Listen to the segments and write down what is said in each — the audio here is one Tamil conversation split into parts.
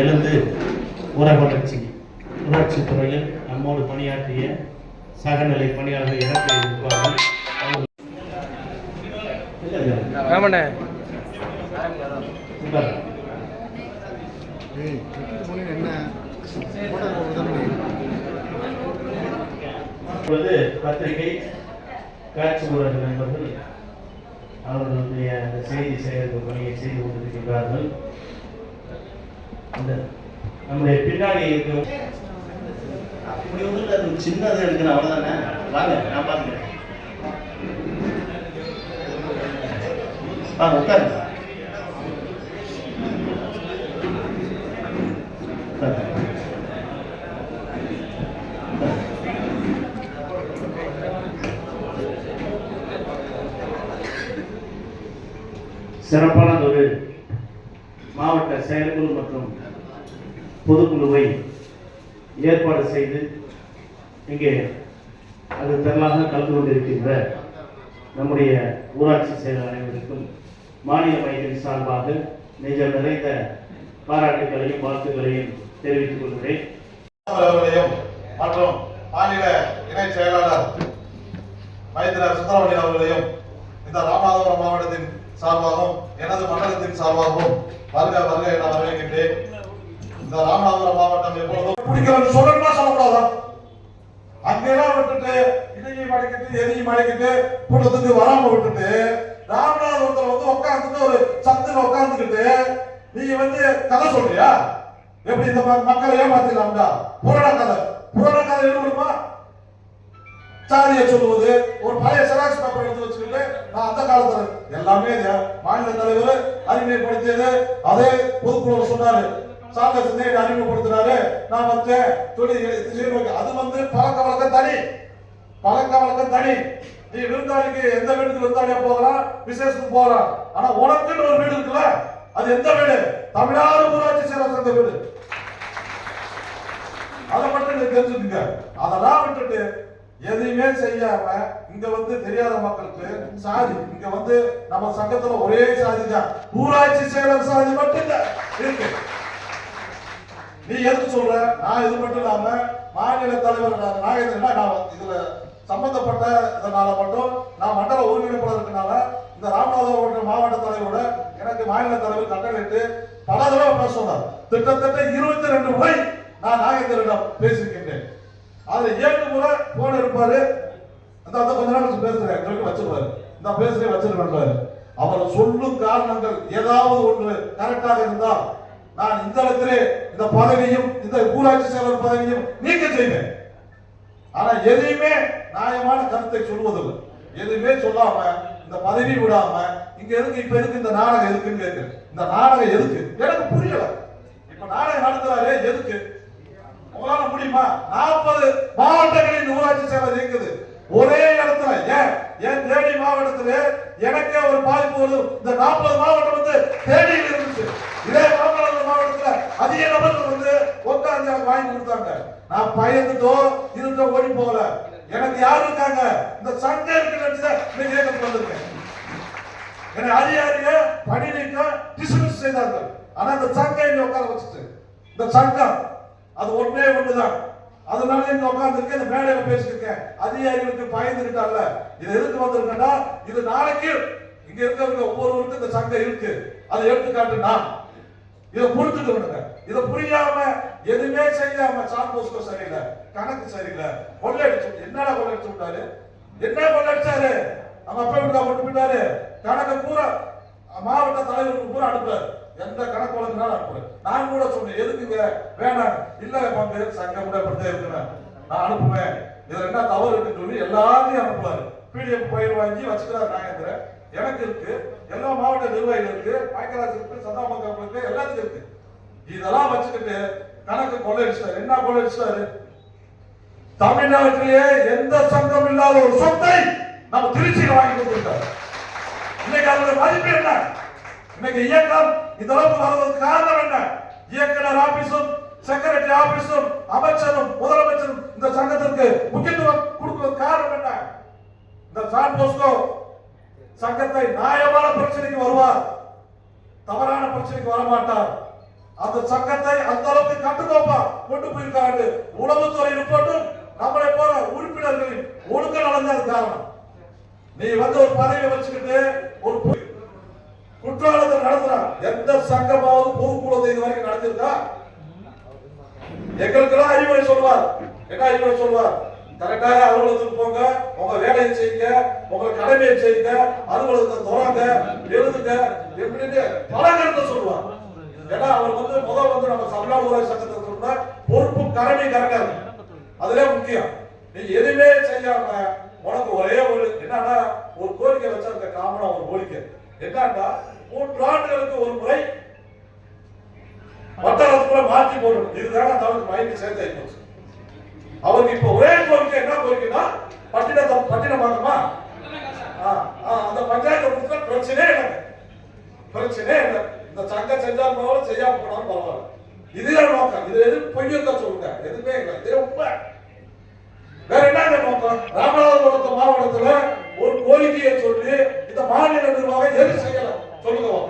எழுந்து ஊரக வளர்ச்சி ஊராட்சி துறையில் நம்மோடு பணியாற்றிய சகநிலை பணியாளர்கள் எனக்கு இருப்பார்கள். பத்திரிகை காட்சி ஊடக நண்பர்கள் அவர்களுடைய செய்தி சேகரிப்பு பணியை செய்து கொண்டிருக்கின்றார்கள். அந்த நம்முடைய பின்னாடி இருக்கும் அப்படி ஒன்றும் அது சின்னதாக எடுக்கணும் அவ்வளோதானே வாங்க நான் பார்த்துக்கிறேன். ஆ உட்காருங்க. உட்காருங்க. சிறப்பான ஒரு மாவட்ட செயற்குழு மற்றும் பொதுக்குழுவை ஏற்பாடு செய்து இங்கே அது திரளாக கலந்து கொண்டிருக்கின்ற நம்முடைய ஊராட்சி செயலர் அனைவருக்கும் மாநில மையத்தின் சார்பாக நெஞ்சம் நிறைந்த பாராட்டுகளையும் வாழ்த்துக்களையும் தெரிவித்துக் கொள்கிறேன். மற்றும் மாநில இணை செயலாளர் மைத்திர சுந்தரமணி அவர்களையும் இந்த ராமநாதபுரம் மாவட்டத்தின் சார்பாகவும் எனது மண்டலத்தின் சார்பாகவும் வருக வருக என வரவேற்கிட்டு இந்த ராமநாதபுரம் மாவட்டம் எப்பொழுதும் பிடிக்கலன்னு சொல்லணும்னா சொல்லக்கூடாதா? அங்கெல்லாம் விட்டுட்டு இதையும் மடக்கிட்டு எதையும் மடக்கிட்டு கூட்டத்துக்கு வராம விட்டுட்டு ராமநாதபுரத்துல வந்து உட்காந்துட்டு ஒரு சத்துல உட்காந்துக்கிட்டு நீங்க வந்து கதை சொல்றியா? எப்படி இந்த மக்களை ஏமாத்திடலாம்டா? புராண கதை. புராண கதை சாதியை சொல்லுவது ஒரு பழைய செராக்ஸ் பேப்பர் எடுத்து வச்சுக்கிட்டு நான் அந்த காலத்துல எல்லாமே மாநில தலைவர் அறிமுகப்படுத்தியது. அதே பொதுக்குழு சொன்னாரு. சாந்த சிந்தையை அறிமுகப்படுத்தினாரு நான் வந்து தொழில் அது வந்து பழக்க வழக்கம் தனி. பழக்க வழக்கம் தனி. நீ விருந்தாளிக்கு எந்த வீட்டுக்கு விருந்தாளியா போகலாம்? விசேஷத்துக்கு போகலாம். ஆனா உனக்குன்னு ஒரு வீடு இருக்குல்ல? அது எந்த வீடு? தமிழ்நாடு ஊராட்சி செயலர் சங்க வீடு. அதை மட்டும் நீங்க தெரிஞ்சுக்கங்க. அதெல்லாம் விட்டுட்டு எதையுமே செய்யாம இங்க வந்து தெரியாத மக்களுக்கு சாதி. இங்க வந்து நம்ம சங்கத்துல ஒரே சாதி தான். ஊராட்சி செயலர் சாதி மட்டும் இருக்கு. நீ எதுக்கு சொல்ற? நான் இது மட்டும் இல்லாம மாநில தலைவர் நான் நாகேந்திரனா நான் இதுல சம்பந்தப்பட்ட இதனால மட்டும் நான் மண்டல ஒருங்கிணைப்பாளர் இருக்கனால இந்த ராமநாதபுரம் மாவட்ட தலைவரோட எனக்கு மாநில தலைவர் கட்டளையிட்டு பல தடவை பேச சொன்னார். திட்டத்தட்ட இருபத்தி ரெண்டு முறை நான் நாகேந்திரனிடம் பேசியிருக்கின்றேன். அதுல ஏழு முறை போன இருப்பாரு அந்த அந்த கொஞ்ச நாள் பேசுறேன். சொல்லி வச்சிருவாரு. இந்த பேசுறேன் வச்சிருவேன் அவர் சொல்லும் காரணங்கள் ஏதாவது ஒன்று கரெக்டாக இருந்தால் நான் இந்த இடத்திலே இந்த பதவியும் இந்த ஊராட்சி செயலர் பதவியும் நீக்க செய்வேன் ஆனா எதையுமே நியாயமான கருத்தை சொல்வதில்லை. எதுவுமே சொல்லாம இந்த பதவி விடாம இங்க எதுக்கு இப்ப எதுக்கு இந்த நாடகம் எதுக்குன்னு கேட்கிறேன். இந்த நாடகம் எதுக்கு? எனக்கு புரியல. இப்ப நாடகம் நடத்துறாரு எதுக்கு? உங்களால முடியுமா? நாற்பது மாவட்டங்களின் ஊராட்சி செயலர் இருக்குது. ஒரே இடத்துல ஏன்? ஏன் தேனி மாவட்டத்தில் எனக்கே ஒரு பாதிப்பு வருது இந்த நாற்பது மாவட்டம் வந்து தேனியில் இருந்துச்சு. இதே மாமல்லபுரம் மாவட்டத்தில் அதிக நபர்கள் வந்து உட்காந்து எனக்கு வாங்கி கொடுத்தாங்க. நான் பயந்துட்டோ இருந்தோ ஓடி போகல. எனக்கு யாரு இருக்காங்க? இந்த சங்கம் இருக்கு நினைச்சுதான் இன்னைக்கு இயக்கத்துக்கு வந்திருக்கேன் என்னை அதிகாரிய பணி நீக்கம் டிஸ்மிஸ் செய்தார்கள். ஆனா இந்த சங்கம் இங்க உட்கார வச்சுட்டு இந்த சங்கம் அது ஒன்றே ஒன்றுதான். அதனால இங்க உட்கார்ந்துருக்க இந்த மேடையில பேசியிருக்கேன். அதிகாரிகளுக்கு பயந்துகிட்டால இது எதுக்கு வந்திருக்கா இது நாளைக்கு இங்க இருக்கிறவங்க ஒவ்வொருவருக்கும் இந்த சங்கம் இருக்கு. அதை எடுத்துக்காட்டு நான். இதை புரிஞ்சுக்கணுங்க இதை புரியாம எதுவுமே செய்யாம சான் போஸ்கோ சரியில்லை கணக்கு சரியில்லை. கொள்ளையடிச்சு என்னடா கொள்ளடிச்சு விட்டாரு? என்ன கொள்ளடிச்சாரு நம்ம அப்பா வீட்டுக்கா கொண்டு போயிட்டாரு. கணக்கு பூரா மாவட்ட தலைவருக்கு பூரா அனுப்புறாரு. எந்த கணக்கு வழக்குனாலும் அனுப்புறேன் நான் கூட சொன்னேன் எதுக்குங்க? வேணாம் இல்ல பங்கு சங்கம் கூட அப்படித்தான் இருக்கிறேன் நான் அனுப்புவேன். இதுல என்ன தவறு இருக்குன்னு சொல்லி எல்லாத்தையும் அனுப்புவாரு. பிடிஎஃப் பயிர் வாங்கி வச்சுக்கிறாரு நாகேந்திரன். எனக்கு இருக்கு. எல்லா மாவட்ட நிர்வாகிகள் இருக்கு பாய்க்கராஜ் இருக்கு சந்தாமங்கலம் இருக்கு எல்லாத்துக்கும் இருக்கு. இதெல்லாம் வச்சுக்கிட்டு கணக்கு கொள்ளையடிச்சிட்டாரு. என்ன கொள்ளையடிச்சாரு தமிழ்நாட்டிலேயே எந்த சங்கம் இல்லாத ஒரு சொத்தை நம்ம திருச்சியில் வாங்கி கொடுத்துருக்காரு. இன்னைக்கு அதோட மதிப்பு என்ன? இன்னைக்கு இயக்கம் இந்த அளவுக்கு வருவதற்கு காரணம் என்ன? இயக்குனர் ஆபீஸும் செக்ரட்டரி ஆபீஸும் அமைச்சரும் முதலமைச்சரும் இந்த சங்கத்திற்கு முக்கியத்துவம் கொடுக்கிறது காரணம் என்ன? இந்த சான் போஸ்கோ சங்கத்தை நியாயமான பிரச்சனைக்கு வருவார். தவறான பிரச்சனைக்கு வரமாட்டார். அந்த சங்கத்தை அந்த அளவுக்கு கட்டுக்கோப்பா கொண்டு போயிருக்காரு உளவுத்துறை ரிப்போர்ட்டும் நம்மளை போல உறுப்பினர்களின் ஒழுக்க நடந்தது காரணம். நீ வந்து ஒரு பதவியை வச்சுக்கிட்டு ஒரு குற்றாலத்தில் குற்றாலத்தை நடத்துறான் எந்த சங்கமாவது பொதுக்குழுத்தை இது வரைக்கும் நடந்திருக்கா? எங்களுக்கெல்லாம் அறிவுரை சொல்லுவார். என்ன அறிவுரை சொல்லுவார்? கரெக்டாக அலுவலகத்துக்கு போங்க உங்க வேலையை செய்யுங்க உங்க கடமையை செய்யுங்க அலுவலகத்தை தொடங்க எழுதுங்க எப்படின்னு பல கருத்தை சொல்லுவார். ஏன்னா அவர் வந்து முதல் வந்து நம்ம சபலா ஊராட்சி சங்கத்தில் சொன்ன பொறுப்பு கடமை கரெக்டா அதுல முக்கியம். நீ எதுவுமே செய்யாம உனக்கு ஒரே ஒரு என்னன்னா ஒரு கோரிக்கை வச்சா அந்த காமனா ஒரு கோரிக்கை. என்னன்னா மூன்று ஆண்டுகளுக்கு ஒரு முறை வட்டாரத்துக்குள்ள மாற்றி போடணும் இதுதான் அந்த அவருக்கு மைண்ட் சேர்த்து போச்சு. அவருக்கு இப்ப ஒரே கோரிக்கை என்ன கோரிக்கைன்னா பட்டினத்தை பட்டினமாக்கமா? ஆ, அந்த பஞ்சாயத்து கொடுத்த பிரச்சனையே இல்லை. பிரச்சனையே இல்லை. இந்த சங்க செஞ்சாலும் பரவாயில்ல செய்யாம போனாலும் பரவாயில்ல. இதுதான் நோக்கம். இது எது பொய்யத்தான் சொல்லுங்க. எதுவுமே இல்லை. இது உண்மை. வேற என்ன நோக்கம் ராமநாதபுரத்து மாவட்டத்துல ஒரு கோரிக்கையை சொல்லி இந்த மாநில நிர்வாகம் எது செய்யலாம்? சொல்லுங்க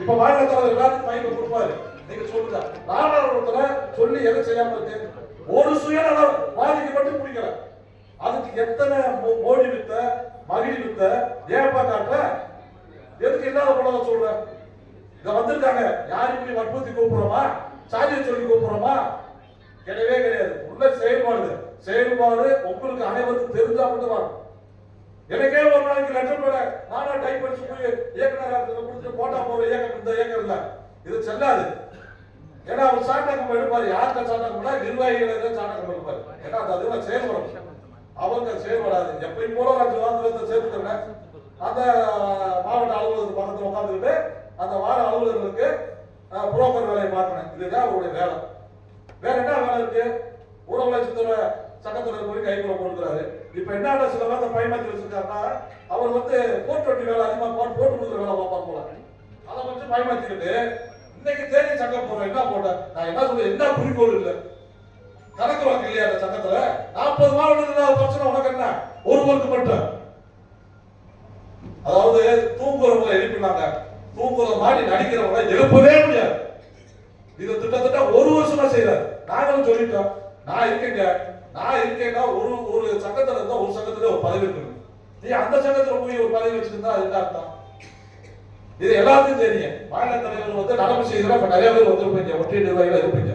இப்ப மாநில தலைவர் எல்லாத்துக்கும் மைக்க கொடுப்பாரு. நீங்க சொல்லுங்க. நாடாளுமன்றத்துல சொல்லி எது செய்யாம இருக்கு ஒரு சுயநலம் பாதிக்கு மட்டும் பிடிக்கல. அதுக்கு எத்தனை மோ- மோடி வித்த மகிழி வித்த ஏப்பா காட்டுற? எதுக்கு இல்லாத படம் சொல்ற? இங்க வந்திருக்காங்க. யார் இப்படி வற்புறுத்தி கூப்பிடுறோமா? சாதியை சொல்லி கூப்பிடுறோமா? கிடையவே கிடையாது. உள்ள செயல்பாடு செயல்பாடு உங்களுக்கு அனைவருக்கும் தெரிஞ்சா மட்டும் வரும் எனக்கே ஒரு நாளைக்கு லெட்டர் போட நானா டைப் பண்ணி போய் இயக்குநராக கொடுத்து போட்டா போற இயக்கம் இந்த இயக்கம் இல்ல. இது செல்லாது. ஏன்னா அவர் சாட்டகம் எடுப்பாரு. யாருக்கு சாட்டகம் நிர்வாகிகளை சாட்டகம் எடுப்பாரு. ஏன்னா அது அதுவா செயல்படும். அவங்க செயல்படாது. எப்பயும் போல நான் சுகாதாரத்தை சேர்த்துக்கிறேன். அந்த மாவட்ட அலுவலகத்துக்கு பக்கத்தில் உட்காந்துக்கிட்டு அந்த வார அலுவலர்களுக்கு புரோக்கர் வேலையை பார்க்கணும். இதுதான் அவருடைய வேலை. வேற என்ன வேலை இருக்கு? ஊரக லட்சத்துறை சட்டத்துறை போய் கைக்குள்ள கொடுக்குறாரு இப்ப என்ன சில பேர் பயமாத்தி வச்சிருக்காருன்னா அவர் வந்து போட்டு வட்டி வேலை அதிகமாக போட்டு போட்டு கொடுக்குற வேலை பார்ப்பார் போல. அதை வச்சு பயமாத்திக்கிட்டு இன்னைக்கு தேதி சட்டம் போடுறேன் என்ன போட்ட நான் என்ன சொல்றேன் என்ன குறிக்கோள் இல்லை. கணக்கு வழக்கு இல்லையா அந்த சட்டத்துல? நாற்பது மாவட்டத்தில் பிரச்சனை உனக்கு என்ன? ஒருவருக்கு மட்டும். அதாவது தூங்குறவங்களை எழுப்பினாங்க. தூங்குற மாதிரி நடிக்கிறவங்களை எழுப்பவே முடியாது. இது திட்டத்தட்ட ஒரு வருஷமா செய்யறாரு. நாங்களும் சொல்லிட்டோம். நான் இருக்கேங்க. நான் இருக்கேன்னா ஒரு ஒரு சங்கத்துல இருந்தா ஒரு சங்கத்துல ஒரு பதவி இருக்கணும். நீ அந்த சங்கத்துல போய் ஒரு பதவி வச்சிருந்தா அது என்ன அர்த்தம்? இது எல்லாத்துக்கும் தெரியும். மாநில தலைவர் வந்து நடப்பு செய்யறா இப்ப நிறைய பேர் வந்திருப்பீங்க. ஒற்றை நிர்வாகிகள் இருப்பீங்க.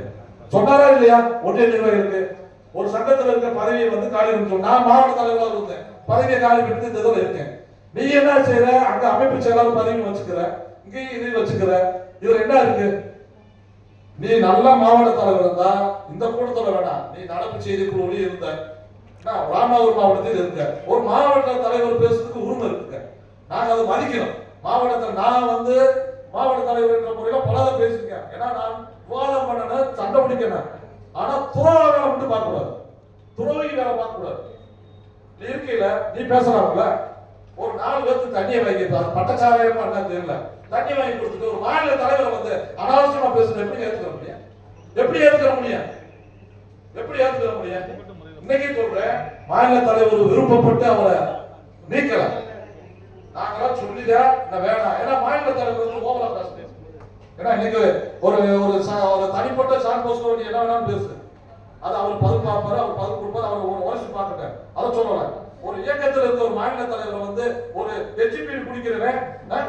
சொன்னாரா இல்லையா? ஒற்றை நிர்வாகிகளுக்கு. ஒரு சங்கத்துல இருக்க பதவியை வந்து காலி பண்ண நான் மாவட்ட தலைவராக இருந்தேன். பதவியை காலி பண்ணி இந்த இதில் இருக்கேன். நீ என்ன செய்யற அங்க அமைப்பு செயலாளர் பதவி வச்சுக்கிற. இங்கேயும் இது வச்சுக்கிற. இதுல என்ன இருக்கு? நீ நல்ல மாவட்ட தலைவர் இருந்தா இந்த கூட்டத்தில் வேணாம். நீ நடப்பு செய்தி குழுவில இருந்த. நான் ராமநாதபுரம் மாவட்டத்தில் இருக்க ஒரு மாவட்ட தலைவர் பேசுறதுக்கு உரிமை இருக்குங்க. நாங்க அதை மதிக்கிறோம் மாவட்டத்தில் நான் வந்து மாவட்ட தலைவர் என்ற முறையில பலதை பேசியிருக்கேன். ஏன்னா நான் விவாதம் பண்ணணும் சண்டை பிடிக்கணும் ஆனா துறவை வேலை மட்டும் பார்க்க கூடாது வேலை பார்க்க கூடாது நீ இருக்கையில நீ பேசலாம்ல? ஒரு நாலு பேருக்கு தண்ணியை வாங்கி பட்டச்சாராயமா என்ன தெரியல. தண்ணி வாங்கி கொடுத்துட்டு ஒரு மாநில தலைவர் வந்து அனாவசியமா பேசுறது எப்படி ஏத்துக்க முடியும்? எப்படி ஏத்துக்க முடியும்? எப்படி ஏத்துக்க முடியும்? இன்னைக்கு சொல்றேன் மாநில தலைவர் விருப்பப்பட்டு அவரை நீக்கல. நாங்களாம் சொல்லிதான் நான் வேணாம் ஏன்னா மாநில தலைவர் வந்து ஓவரா பேசுறேன் ஏன்னா இன்னைக்கு ஒரு ஒரு ஒரு தனிப்பட்ட சான் போஸ்கோ என்ன வேணாலும் பேசு. அது அவர் பதில் பார்ப்பாரு அவர் பதில் கொடுப்பாரு அவர் ஒரு வருஷம் பார்க்கட்டேன் அதை சொல்லலை. ஒரு இயக்கத்தில் இருக்க ஒரு மாநில தலைவர் வந்து ஒரு எச்சிபி குடிக்கிறவன்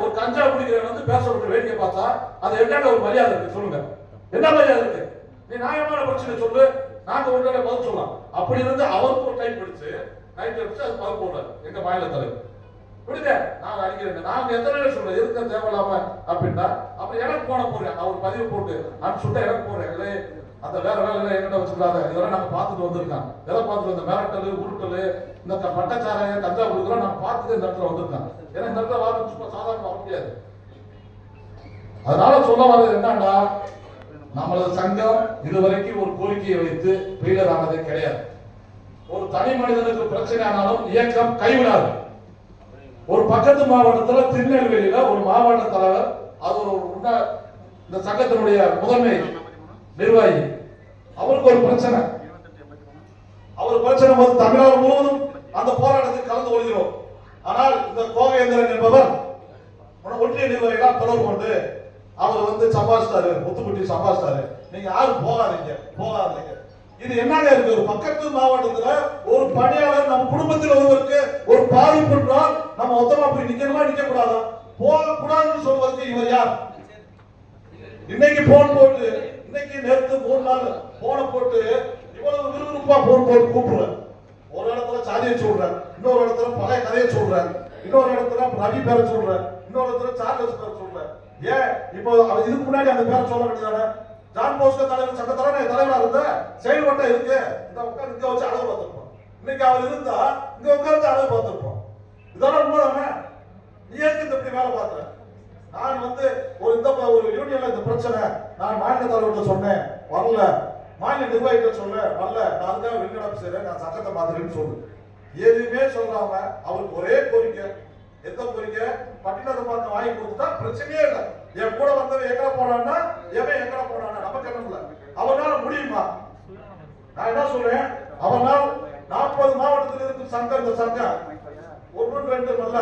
ஒரு கஞ்சா குடிக்கிறவன் வந்து பேச விட்டு வேடிக்கை பார்த்தா அது என்னென்ன ஒரு மரியாதை இருக்கு சொல்லுங்க. என்ன மரியாதை இருக்கு? நீ நியாயமான பிரச்சனை சொல்லு நாங்க ஒரு பதில் சொல்லலாம். அப்படி இருந்து அவருக்கு ஒரு டைம் பிடிச்சு நைட் அடிச்சு அது பதில் போடுறாரு எங்க மாநில தலைவர். விடுங்க நான் அடிக்கிறேன் நாங்க எத்தனை பேர் சொல்றோம் இருக்க தேவையில்லாம அப்படின்னா அப்புறம் எனக்கு போன போறேன் அவர் பதிவு போட்டு அனுப்பிச்சுட்டா எனக்கு போறேன் அந்த வேற வேலை என்கிட்ட வச்சுக்கிறாங்க இதெல்லாம் நம்ம பார்த்துட்டு வந்திருக்காங்க. எதை பார்த்துட்டு இந்த மிரட்டல் உருட்டல் இந்த க- பட்டச்சாராயம் கஞ்சா கொடுக்கலாம் நம்ம பார்த்துட்டு இந்த இடத்துல வந்திருக்கோம் ஏன்னா இந்த இடத்துல வாழ்க்கை சும்மா சாதாரண வர முடியாது. அதனால சொல்ல வர்றது என்னன்னா நம்மளது சங்கம் இதுவரைக்கும் ஒரு கோரிக்கையை வைத்து ஃபெயிலியர் ஆனதே கிடையாது. ஒரு தனி மனிதனுக்கு பிரச்சனை ஆனாலும் இயக்கம் கைவிடாது. ஒரு பக்கத்து மாவட்டத்துல திருநெல்வேலியில ஒரு மாவட்ட தலைவர் அது ஒரு உன்ன இந்த சங்கத்தினுடைய முதன்மை நிர்வாகி. அவருக்கு ஒரு பிரச்சனை. அவர் பிரச்சனை போது தமிழ்நாடு முழுவதும் அந்த போராட்டத்தில் கலந்து கொள்கிறோம். ஆனால் இந்த கோகேந்திரன் என்பவர் ஒன்றிய நிர்வாகிகளால் தொடர்பு கொண்டு அவர் வந்து சம்பாதிச்சிட்டாரு முத்துக்குட்டி சம்பாதிச்சிட்டாரு. நீங்க யாரும் போகாதீங்க போகாதீங்க. இது என்னங்க இருக்கு? ஒரு பக்கத்து மாவட்டத்துல ஒரு பணியாளர் நம்ம குடும்பத்தில் ஒருவருக்கு ஒரு பாதிப்புன்றால் நம்ம மொத்தமா போய் நிக்கணுமா நிக்க கூடாதா போக கூடாதுன்னு சொல்வதற்கு இவர் யார்? இன்னைக்கு போன் போட்டு இன்னைக்கு நேற்று மூணு நாள் போன போட்டு இவ்வளவு விறுவிறுப்பா போன் போட்டு கூப்பிடுறேன். ஒரு இடத்துல சாதியை சொல்றேன். இன்னொரு இடத்துல பழைய கதையை சொல்றேன். இன்னொரு இடத்துல ரவி பேரை சொல்றேன். இன்னொரு இடத்துல சார்லஸ் பேரை சொல்றேன். ஏன்? இப்போ அவர் இதுக்கு முன்னாடி அந்த பேரை சொல்ல வேண்டியதானே? ஜான் போஸ்கோ தலைவர் சட்ட தலைவர் தலைவரா இருந்த? செயல்பட்ட இருக்கு. இந்த உட்கார்ந்து இங்க வச்சு அளவு பார்த்திருப்போம் இன்னைக்கு அவர் இருந்தா இங்க உட்கார்ந்து அளவு பார்த்திருப்போம் இதெல்லாம் உண்மைதானே? நீ எதுக்கு இந்த இப்படி வேலை பார்த்தேன் நான் வந்து ஒரு இந்த ஒரு யூனியன்ல இந்த பிரச்சனை நான் மாநில தலைவர்கிட்ட சொன்னேன். வரல. மாநில நிர்வாகிகிட்ட சொல்ல வரல நான் அதுக்காக வெளிநடப்பு செய்யறேன் நான் சட்டத்தை மாத்துறேன்னு சொல்லு. எதுவுமே சொல்லாம அவருக்கு ஒரே கோரிக்கை. எந்த கோரிக்கை? பட்டினத்தை பார்த்து வாங்கி கொடுத்துட்டா பிரச்சனையே இல்லை. என் கூட வந்தவன் எங்கட போனான்னா எவன் எங்கட போனானா நமக்கு என்ன அவனால முடியுமா? நான் என்ன சொல்றேன்? அவனால் நாற்பது மாவட்டத்தில் இருக்கும் சங்கம் இந்த சங்கம். ஒன்று ரெண்டு அல்ல.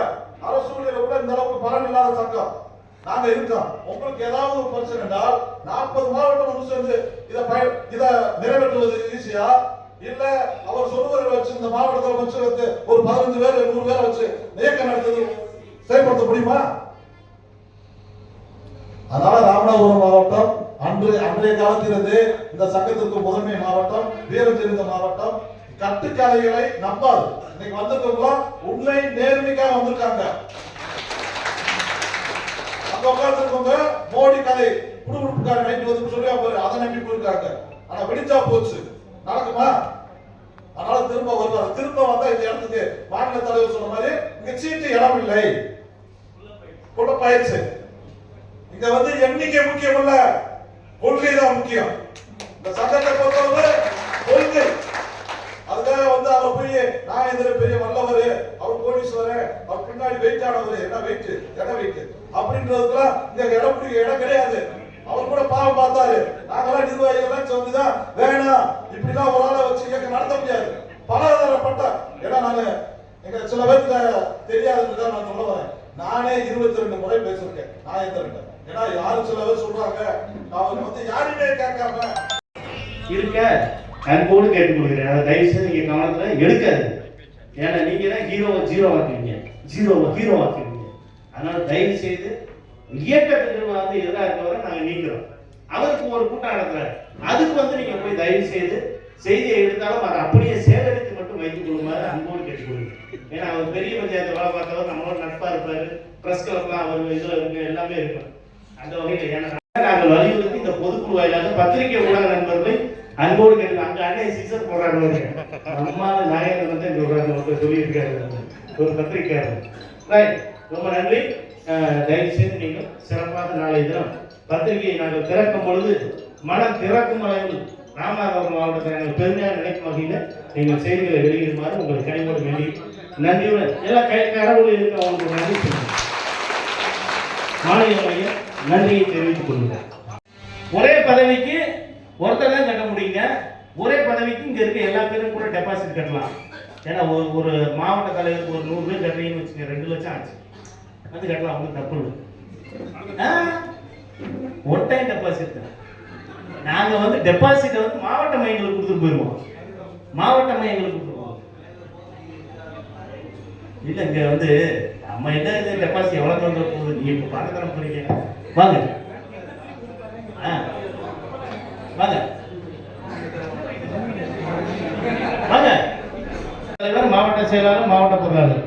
அரசூழியர் உள்ள இந்த அளவுக்கு பலன் இல்லாத சங்கம். நாங்க இருக்கோம். உங்களுக்கு ஏதாவது ஒரு பிரச்சனை என்றால் நாற்பது மாவட்டம் ஒன்று சேர்ந்து இதை பய இதை நிறைவேற்றுவது ஈஸியா இல்ல அவர் சொல்லுவதை வச்சு இந்த மாவட்டத்தில் வச்சு வந்து ஒரு பதினஞ்சு பேர் நூறு பேரை வச்சு இயக்கம் நடத்தது செயல்படுத்த முடியுமா? அதனால ராமநாதபுரம் மாவட்டம் அன்று அன்றைய காலத்திலிருந்து இந்த சங்கத்திற்கு முதன்மை மாவட்டம் வீரம் தெரிந்த மாவட்டம். கட்டுக்கதைகளை நம்பாது. இன்னைக்கு வந்திருக்கவங்களாம் உண்மை நேர்மைக்காக வந்திருக்காங்க. அங்க உட்கார்ந்துருக்கவங்க மோடி கதை குடுகுடுப்புக்கார நைட்டு வந்து சொல்லி பாரு அதை நம்பி போயிருக்காங்க. ஆனா வெடிச்சா போச்சு. நடக்குமா? அதனால திரும்ப வருவார். திரும்ப வந்தா இந்த இடத்துக்கு மாநில தலைவர் சொன்ன மாதிரி இங்க சீட்டு இடம் இல்லை. குழப்பாயிருச்சு இங்க வந்து எண்ணிக்கை முக்கியம் இல்ல. கொள்கை தான் முக்கியம். இந்த சட்டத்தை பொறுத்தவரை கொள்கை. அதுக்காக வந்து அவர் போய் நான் எதிர பெரிய வல்லவர் பின்னாடி வெயிட் ஆனவர் என்ன வெயிட் என்ன வெயிட் அப்படின்றதுக்குலாம் இங்க இடம் பிடிக்க இடம் கிடையாது. அவர் கூட பாவம் பார்த்தாரு. நாங்கெல்லாம் நிர்வாகிகள்லாம் சொல்லிதான் வேணாம். இப்படிலாம் ஒரு ஆளை வச்சு இயக்கம் நடத்த முடியாது. பலதரப்பட்ட ஏன்னா நாங்க எங்க சில பேருக்கு தெரியாதுன்னு நான் சொல்ல வரேன். நானே இருபத்தி ரெண்டு முறை பேசிருக்கேன் நான் ரெண்டு ஏன்னா யாரும் சில பேர் சொல்றாங்க. அவங்க வந்து யாருமே கேட்காம இருக்க. அன்போடு கேட்டுக் கொடுக்குறேன். அதை தயவு செய்து நீங்க கவனத்துல எடுக்காது ஏன்னா நீங்க தான் ஹீரோவை ஜீரோ ஆக்குவீங்க ஜீரோவை ஹீரோ ஆக்குவீங்க அதனால தயவு செய்து இயக்கத்துக்கு வந்து எதிராக இருக்கவரை நாங்க நீக்கிறோம். அவருக்கு ஒரு கூட்டம் நடத்துறாரு. அதுக்கு வந்து நீங்கள் போய் தயவு செய்து செய்தியை எடுத்தாலும் அதை அப்படியே சேகரித்து மட்டும் வைத்துக் கொள்ளுமாறு அன்போடு கேட்டுக் ஏன்னா அவர் பெரிய பஞ்சாயத்து வேலை பார்த்தவர் நம்மளோட நட்பாக இருப்பாரு. ப்ரெஸ் கிளப்லாம் அவர் இதில் இருக்கு எல்லாமே இருக்கும். அந்த வகையில் ஏன்னா நாங்கள் வலியுறுத்தி இந்த பொதுக்குழு வாயிலாக பத்திரிகை ஊடக நண்பர்களை அன்போடு கேட்டு அங்க அண்ணே சிக்ஸர் போடுறாங்க அம்மா நாயகர் வந்து எங்களுக்கு ஒரு சொல்லியிருக்காரு. ஒரு பத்திரிகையாளர் ரைட் ரொம்ப நன்றி. அஹ், தயவு செய்து நீங்கள் சிறப்பாக நாளைய தினம் பத்திரிகையை நாங்கள் திறக்கும் பொழுது மனம் திறக்கும் அளவில் ராமநாதபுரம் மாவட்டத்தை நாங்கள் பெருமையாக நினைக்கும் வகையில் நீங்கள் செய்திகளை வெளியிடுமாறு உங்களுக்கு கனிவோடு வேண்டி நன்றியுடன் எல்லாம் கை கடவுள் இருக்க அவங்களுக்கு நன்றி சொல்லுங்கள் மாநில மையம் நன்றியை தெரிவித்துக் கொள்கிறேன். ஒரே பதவிக்கு ஒருத்தர் தான் கட்ட முடியுங்க. ஒரே பதவிக்கு இங்கே இருக்க எல்லா பேரும் கூட டெபாசிட் கட்டலாம். ஏன்னா ஒரு ஒரு மாவட்ட தலைவருக்கு ஒரு நூறு பேர் கட்டுறீங்கன்னு வச்சுங்க ரெண்டு லட்சம் ஆச்சு. வந்து கட்டலாம் அவங்க தப்பு இல்லை. டெபாசிட் நாங்கள் வந்து டெபாசிட்டை வந்து மாவட்ட மையங்களுக்கு கொடுத்துட்டு போயிடுவோம் மாவட்ட மையங்களுக்கு கொடுத்துருவோம். இல்லை இங்கே வந்து நம்ம என்ன இது டெபாசிட் எவ்வளோ வந்துட போகுது? நீ இப்போ பார்க்க தர போறீங்க. வாங்க. ஆ. வாங்க வாங்க தலைவர் மாவட்ட செயலாளர் மாவட்ட பொருளாளர்